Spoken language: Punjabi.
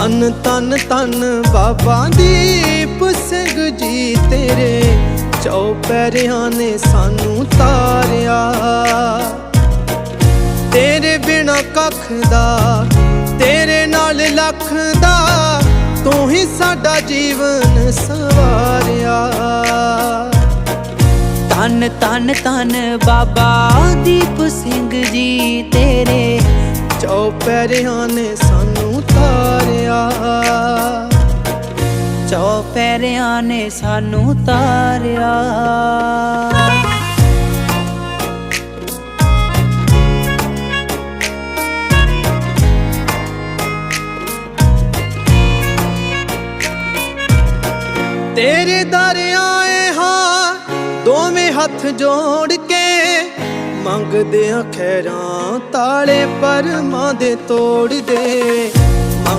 ਤਨ ਧੰਨ ਧੰਨ ਬਾਬਾ ਦੀਪ ਸਿੰਘ ਜੀ ਤੇਰੇ। ਚੌਪਹਿਰਿਆਂ ਨੇ ਸਾਨੂੰ ਤਾਰਿਆ। ਤੇਰੇ ਬਿਨਾ ਕੱਖ ਦਾ, ਤੇਰੇ ਨਾਲ ਲੱਖ ਦਾ, ਤੂੰ ਹੀ ਸਾਡਾ ਜੀਵਨ ਸਵਾਰਿਆ। ਤਨ ਤਨ ਤਨ ਬਾਬਾ ਦੀਪ ਸਿੰਘ ਜੀ ਤੇਰੇ। ਚੌਪਹਿਰਿਆਂ ਨੇ ਸਾਨੂੰ ਤਾਰਿਆ। ਚੌਪਹਿਰਿਆਂ ਨੇ ਸਾਨੂੰ ਤਾਰਿਆ। ਤੇਰੇ ਦਰ ਏ ਹਾਂ, ਦੋਵੇਂ ਹੱਥ ਜੋੜ ਕੇ ਮੰਗਦੇ ਆ ਖੈਰਾਂ ਤਾਲੇ ਪਰਮਾਂ ਦੇ ਤੋੜ ਦੇ।